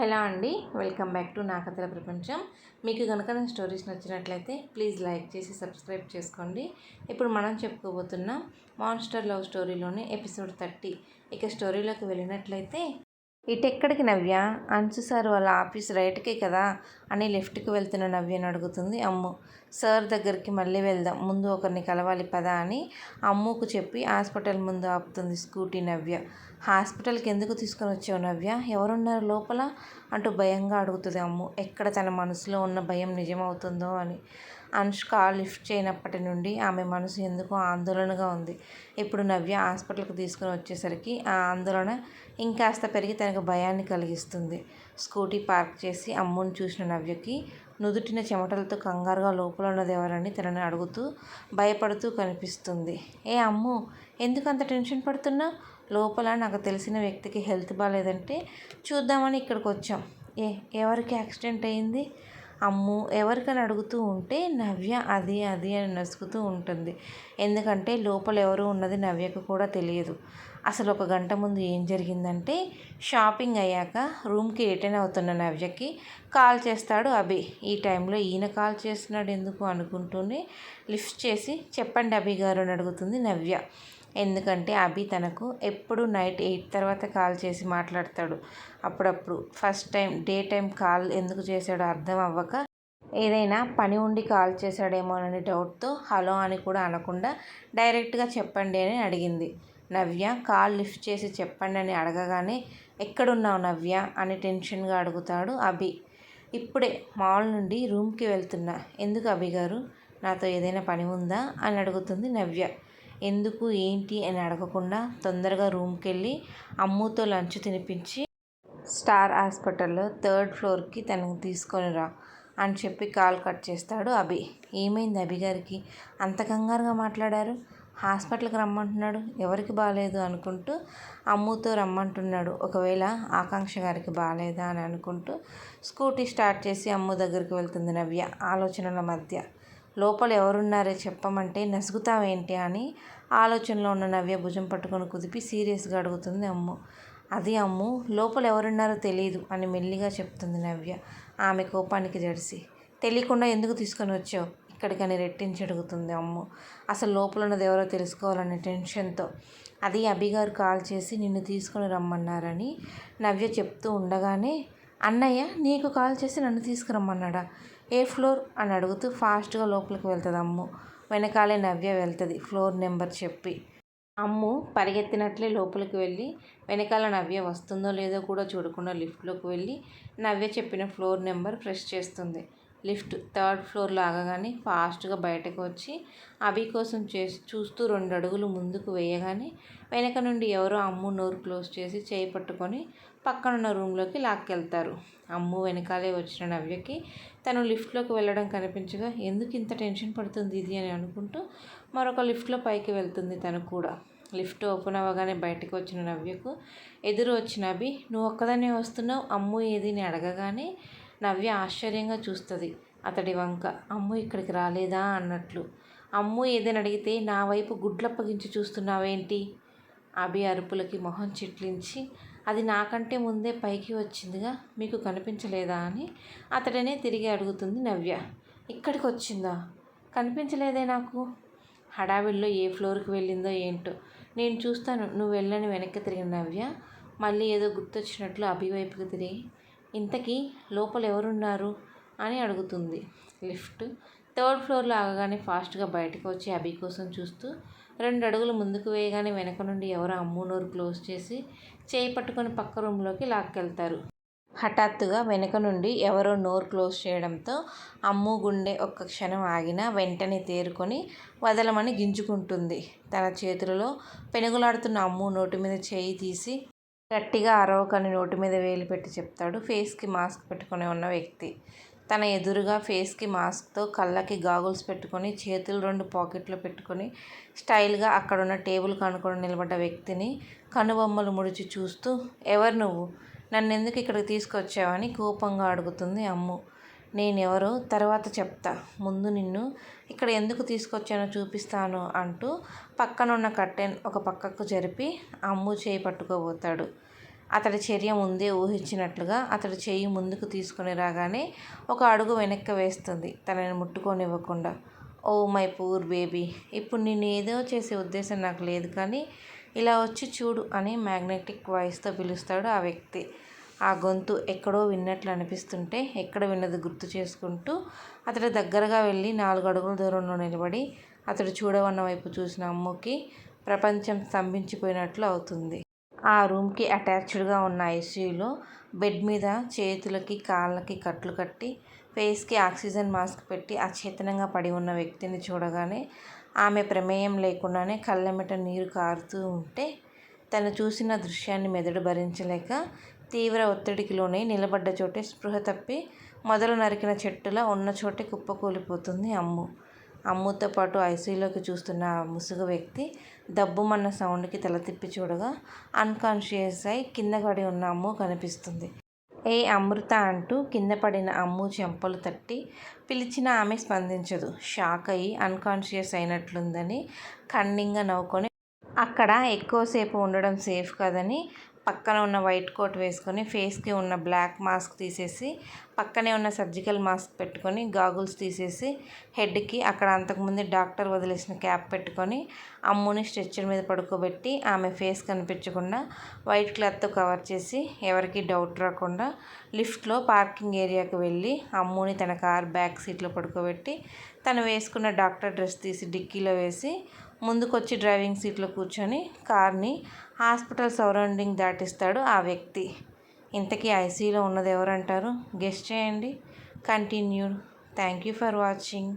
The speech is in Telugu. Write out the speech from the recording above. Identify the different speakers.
Speaker 1: హలో అండి వెల్కమ్ బ్యాక్ టు నా కథల ప్రపంచం. మీకు కనుక నా స్టోరీస్ నచ్చినట్లయితే ప్లీజ్ లైక్ చేసి సబ్స్క్రైబ్ చేసుకోండి. ఇప్పుడు మనం చెప్పుకోబోతున్న మాన్స్టర్ లవ్ స్టోరీలోని ఎపిసోడ్ థర్టీ. ఇక స్టోరీలోకి వెళ్ళినట్లయితే ఇటెక్కడికి నవ్య? అన్సు సార్ వాళ్ళ ఆఫీస్ రైట్కే కదా? అని లెఫ్ట్కి వెళ్తున్న నవ్యను అడుగుతుంది అమ్ము. సార్ దగ్గరికి మళ్ళీ వెళ్దాం. ముందు ఒకరిని కలవాలి పదా అని అమ్ముకు చెప్పి హాస్పిటల్ ముందు ఆపుతుంది స్కూటీ నవ్య. హాస్పిటల్కి ఎందుకు తీసుకొని వచ్చావు నవ్య? ఎవరున్నారు లోపల? అంటూ భయంగా అడుగుతుంది అమ్ము. ఎక్కడ తన మనసులో ఉన్న భయం నిజమవుతుందో అని. అనుష్క లిఫ్ట్ చేయనప్పటి నుండి ఆమె మనసు ఎందుకో ఆందోళనగా ఉంది. ఇప్పుడు నవ్య హాస్పిటల్కి తీసుకుని వచ్చేసరికి ఆ ఆందోళన ఇంకాస్త పెరిగి తనకు భయాన్ని కలిగిస్తుంది. స్కూటీ పార్క్ చేసి అమ్ముని చూసిన నవ్యకి నుదుటిన చెమటలతో కంగారుగా లోపల ఉన్నది ఎవరని తనని అడుగుతూ భయపడుతూ కనిపిస్తుంది. ఏ అమ్ము ఎందుకు అంత టెన్షన్ పడుతున్నా? లోపల నాకు తెలిసిన వ్యక్తికి హెల్త్ బాగాలేదంటే చూద్దామని ఇక్కడికి వచ్చాం ఏ ఎవరికి యాక్సిడెంట్ అయింది? అమ్ము ఎవరికని అడుగుతూ ఉంటే నవ్య అది అది అని నసుకుతూ ఉంటుంది. ఎందుకంటే లోపల ఎవరు ఉన్నది నవ్యకు కూడా తెలియదు. అసలు ఒక గంట ముందు ఏం జరిగిందంటే షాపింగ్ అయ్యాక రూమ్కి రిటర్న్ అవుతున్న నవ్యకి కాల్ చేస్తాడు అభి. ఈ టైంలో ఈయన కాల్ చేస్తున్నాడు ఎందుకు అనుకుంటూనే లిఫ్ట్ చేసి చెప్పండి అభి గారు అని అడుగుతుంది నవ్య. ఎందుకంటే అభి తనకు ఎప్పుడు నైట్ ఎయిట్ తర్వాత కాల్ చేసి మాట్లాడతాడు. అప్పుడప్పుడు first time day time call ఎందుకు చేశాడో అర్థం అవ్వక ఏదైనా పని ఉండి కాల్ చేశాడేమోనని డౌట్తో హలో అని కూడా అనకుండా డైరెక్ట్గా చెప్పండి అని అడిగింది. నవ్య కాల్ లిఫ్ట్ చేసి చెప్పండి అని అడగగానే ఎక్కడున్నావు నవ్య? అని టెన్షన్గా అడుగుతాడు అభి. ఇప్పుడే మాల్ నుండి రూమ్కి వెళ్తున్నా. ఎందుకు అభి గారు? నాతో ఏదైనా పని ఉందా? అని అడుగుతుంది నవ్య. ఎందుకు ఏంటి అని అడగకుండా తొందరగా రూమ్కి వెళ్ళి అమ్ముతో లంచ్ తినిపించి స్టార్ హాస్పిటల్లో థర్డ్ ఫ్లోర్కి తనకు తీసుకొని రా అని చెప్పి కాల్ కట్ చేస్తాడు అభి. ఏమైంది అభి గారికి? అంత కంగారుగా మాట్లాడారు? హాస్పిటల్కి రమ్మంటున్నాడు? ఎవరికి బాగాలేదు అనుకుంటూ అమ్ముతో రమ్మంటున్నాడు. ఒకవేళ ఆకాంక్ష గారికి బాగాలేదా అని అనుకుంటూ స్కూటీ స్టార్ట్ చేసి అమ్ము దగ్గరికి వెళ్తుంది నవ్య ఆలోచనల మధ్య. లోపల ఎవరున్నారే చెప్పమంటే నసుగుతావేంటి అని ఆలోచనలో ఉన్న నవ్య భుజం పట్టుకొని కుదిపి సీరియస్గా అడుగుతుంది అమ్ము. అది అమ్ము లోపల ఎవరున్నారో తెలియదు అని మెల్లిగా చెప్తుంది నవ్య. ఆమె కోపానికి జడిసి తెలియకుండా ఎందుకు తీసుకొని వచ్చావు? ఇక్కడికని రెట్టించి అడుగుతుంది అమ్ము. అసలు లోపల ఉన్నది ఎవరో తెలుసుకోవాలనే టెన్షన్తో. అది అభిగారు కాల్ చేసి నిన్ను తీసుకొని రమ్మన్నారని నవ్య చెప్తూ ఉండగానే అన్నయ్య నీకు కాల్ చేసి నన్ను తీసుకురమ్మన్నాడా? ఏ ఫ్లోర్? అని అడుగుతూ ఫాస్ట్గా లోపలికి వెళ్తుంది అమ్ము. వెనకాలే నవ్య వెళ్తుంది. ఫ్లోర్ నెంబర్ చెప్పి. అమ్ము పరిగెత్తినట్లే లోపలికి వెళ్ళి వెనకాల నవ్య వస్తుందో లేదో కూడా చూడకుండా లిఫ్ట్లోకి వెళ్ళి నవ్య చెప్పిన ఫ్లోర్ నెంబర్ ప్రెస్ చేస్తుంది. లిఫ్ట్ థర్డ్ ఫ్లోర్లో ఆగగానే ఫాస్ట్గా బయటకు వచ్చి అవి కోసం చేసి చూస్తూ రెండు అడుగులు ముందుకు వేయగానే వెనక నుండి ఎవరో అమ్ము నోరు క్లోజ్ చేసి చేయి పట్టుకొని పక్కనున్న రూమ్లోకి లాక్కెళ్తారు. అమ్ము వెనకాలే వచ్చిన నవ్యకి తను లిఫ్ట్లోకి వెళ్ళడం కనిపించగా ఎందుకు ఇంత టెన్షన్ పడుతుంది ఇది? అని అనుకుంటూ మరొక లిఫ్ట్లో పైకి వెళ్తుంది తను కూడా. లిఫ్ట్ ఓపెన్ అవ్వగానే బయటకు వచ్చిన నవ్యకు ఎదురు వచ్చిన అభి నువ్వు ఒక్కదాన్నే వస్తున్నావు అమ్ము ఏది? అని అడగగానే నవ్య ఆశ్చర్యంగా చూస్తుంది. అతడి వంక అమ్ము ఇక్కడికి రాలేదా? అన్నట్లు. అమ్ము ఏదైనా అడిగితే నా వైపు గుడ్లప్పగించి చూస్తున్నావేంటి? అభి అరుపులకి మొహం చిట్లించి అది నాకంటే ముందే పైకి వచ్చిందిగా మీకు కనిపించలేదా? అని అతడనే తిరిగి అడుగుతుంది నవ్య. ఇక్కడికి వచ్చిందా కనిపించలేదే నాకు. హడావిడిలో ఏ ఫ్లోర్కి వెళ్ళిందో ఏంటో. నేను చూస్తాను. నువ్వు వెళ్ళని వెనక్కి తిరిగిన నవ్య మళ్ళీ ఏదో గుర్తొచ్చినట్లు అభి వైపుకి తిరిగి ఇంతకీ లోపల ఎవరున్నారు అని అడుగుతుంది. లిఫ్ట్ థర్డ్ ఫ్లోర్లో ఆగగానే ఫాస్ట్గా బయటకు వచ్చి అభి కోసం చూస్తూ రెండు అడుగులు ముందుకు వేయగానే వెనక నుండి ఎవరో అమ్ము నోరు క్లోజ్ చేసి చేయి పట్టుకొని పక్క రూమ్లోకి లాక్కెళ్తారు. హఠాత్తుగా వెనుక నుండి ఎవరో నోరు క్లోజ్ చేయడంతో అమ్ము గుండె ఒక్క క్షణం ఆగినా వెంటనే తేరుకొని వదలమని గింజుకుంటుంది. తన చేతులలో పెనుగులాడుతున్న అమ్ము నోటి మీద చేయి తీసి గట్టిగా అరవకని నోటి మీద వేలు పెట్టి చెప్తాడు. ఫేస్కి మాస్క్ పెట్టుకుని ఉన్న వ్యక్తి. తన ఎదురుగా ఫేస్కి మాస్క్తో కళ్ళకి గాగుల్స్ పెట్టుకొని చేతులు రెండు పాకెట్లో పెట్టుకొని స్టైల్గా అక్కడున్న టేబుల్ కనుకొని నిలబడ్డ వ్యక్తిని కనుబొమ్మలు ముడిచి చూస్తూ ఎవరు నువ్వు? నన్ను ఎందుకు ఇక్కడికి తీసుకొచ్చావని కోపంగా అడుగుతుంది అమ్ము. నేనెవరో తర్వాత చెప్తా. ముందు నిన్ను ఇక్కడ ఎందుకు తీసుకొచ్చానో చూపిస్తాను అంటూ పక్కనున్న కట్టెన్ ఒక పక్కకు జరిపి అమ్ము చేయి పట్టుకోబోతాడు. అతడి చర్య ముందే ఊహించినట్లుగా అతడు చేయి ముందుకు తీసుకొని రాగానే ఒక అడుగు వెనక్కి వేస్తుంది తనని ముట్టుకోనివ్వకుండా. ఓ మై పూర్ బేబీ ఇప్పుడు నేను ఏదో చేసే ఉద్దేశం నాకు లేదు కానీ ఇలా వచ్చి చూడు అని మ్యాగ్నెటిక్ వాయిస్తో పిలుస్తాడు ఆ వ్యక్తి. ఆ గొంతు ఎక్కడో విన్నట్లు అనిపిస్తుంటే ఎక్కడ విన్నది గుర్తు చేసుకుంటూ అతడి దగ్గరగా వెళ్ళి నాలుగు అడుగుల దూరంలో నిలబడి అతడు చూడవన్న వైపు చూసిన అమ్ముకి ప్రపంచం స్తంభించిపోయినట్లు అవుతుంది. ఆ రూమ్కి అటాచ్డ్గా ఉన్న ఐసీయూలో బెడ్ మీద చేతులకి కాళ్ళకి కట్లు కట్టి ఫేస్కి ఆక్సిజన్ మాస్క్ పెట్టి అచేతనంగా పడి ఉన్న వ్యక్తిని చూడగానే ఆమె ప్రమేయం లేకుండానే కళ్ళెమ్మట నీరు కారుతూ ఉంటే తను చూసిన దృశ్యాన్ని మెదడు భరించలేక తీవ్ర ఒత్తిడికి లోనై నిలబడ్డ చోటే స్పృహ తప్పి మొదలు నరికిన చెట్టులా ఉన్న చోటే కుప్పకూలిపోతుంది అమ్ము. అమ్ముతో పాటు ఐసీయూలోకి చూస్తున్న ఆ ముసుగు వ్యక్తి దబ్బుమన్న సౌండ్కి తల తిప్పి చూడగా అన్కాన్షియస్ అయి కింద పడి ఉన్న అమ్ము కనిపిస్తుంది. ఏ అమృత అంటూ కింద పడిన అమ్ము చెంపలు తట్టి పిలిచిన ఆమె స్పందించదు. షాక్ అయ్యి అన్కాన్షియస్ అయినట్లుందని కన్నింగా నవ్వుకొని అక్కడ ఎక్కువసేపు ఉండడం సేఫ్ కాదని పక్కన ఉన్న వైట్ కోట్ వేసుకొని ఫేస్కి ఉన్న బ్లాక్ మాస్క్ తీసేసి పక్కనే ఉన్న సర్జికల్ మాస్క్ పెట్టుకొని గాగుల్స్ తీసేసి హెడ్కి అక్కడ అంతకుముందు డాక్టర్ వదిలేసిన క్యాప్ పెట్టుకొని అమ్ముని స్ట్రెచ్చర్ మీద పడుకోబెట్టి ఆమె ఫేస్ కనిపించకుండా వైట్ క్లాత్తో కవర్ చేసి ఎవరికి డౌట్ రాకుండా లిఫ్ట్లో పార్కింగ్ ఏరియాకి వెళ్ళి అమ్ముని తన కార్ బ్యాక్ సీట్లో పడుకోబెట్టి తను వేసుకున్న డాక్టర్ డ్రెస్ తీసి డిక్కీలో వేసి ముందుకొచ్చి డ్రైవింగ్ సీట్లో కూర్చొని కార్ని హాస్పిటల్ సరౌండింగ్ దాటిస్తాడు ఆ వ్యక్తి. ఇంతకీ ఐసీయూలో ఉన్నది ఎవరంటారు? గెస్ట్ చేయండి. Continued thank you for watching.